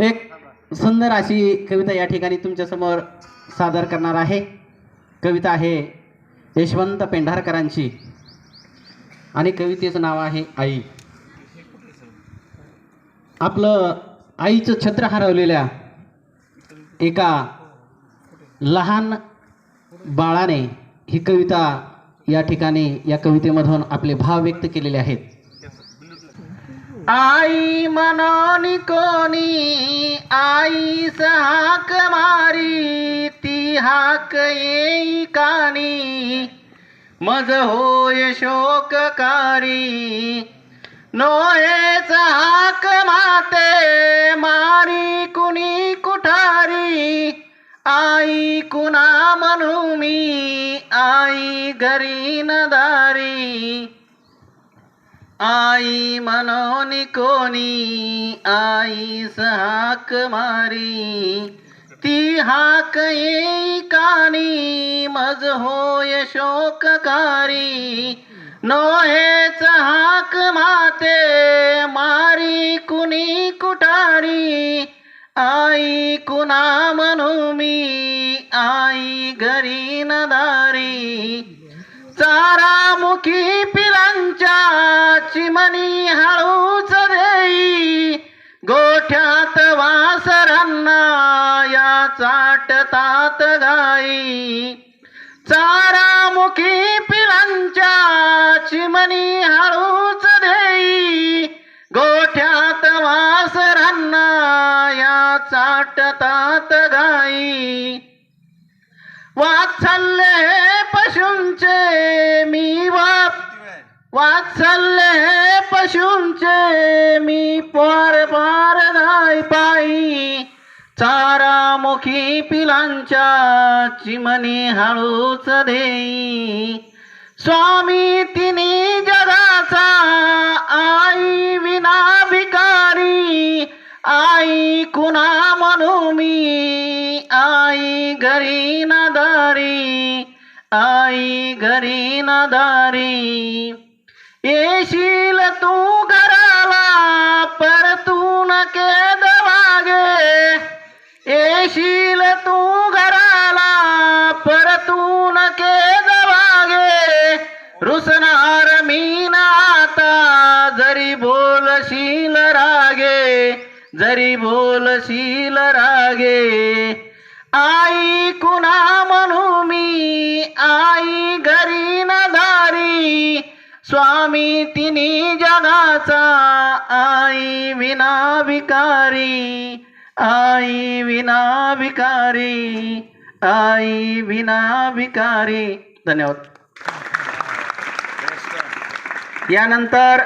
एक सुंदर अशी कविता या ठिकाणी तुमच्यासमोर सादर करणार आहे. कविता आहे यशवंत पेंढारकरांची. आणि कवितेचं नाव आहे आई. आपलं आईचं छत्र हरवलेल्या एका लहान बाळाने ही कविता या ठिकाणी या कवितेमधून आपले भाव व्यक्त केलेले आहेत. आई मनोनी कोणी आई हाक मारी ती हाक येई कानी. मज होय शोककारी नोहेच हाक माते मारी कुणी कुठारी. आई कुणा म्हणू मी आई घरी न दारी. आई मनोनी कोणी आई हाक मारी ती हाक येई कानी मज होय शोककारी नोहेच हाक माते मारी कुणी कुठारी आई कुणा म्हणू मी आई घरी नदारी चारा मुखी गोठ्यात वासरांना या चाटतात गाई. चारामुखी पिलांच्या चिमणी हळूच देई. गोठ्यात वासरांना या चाटतात गाई. वात्सल्य हे पशूंचे मी वा वात्सल्य पशुंचे पशूंचे मी पार पार गाय पायी. चारामुखी पिलांच्या चिमणी हळूच देई. स्वामी तिने जगाचा आई विना भिकारी आई कुणा म्हणू मी? आई घरी न आई घरी न येशील तू घराला परतून केद वागे येशील तू घराला परतून केद वागे रुसणार मी ना आता जरी बोलशील रागे जरी बोलशील रागे. आय स्वामी तिनी जगाचा आई विना विकारी आई विना विकारी आई विना विकारी धन्यवाद. यानंतर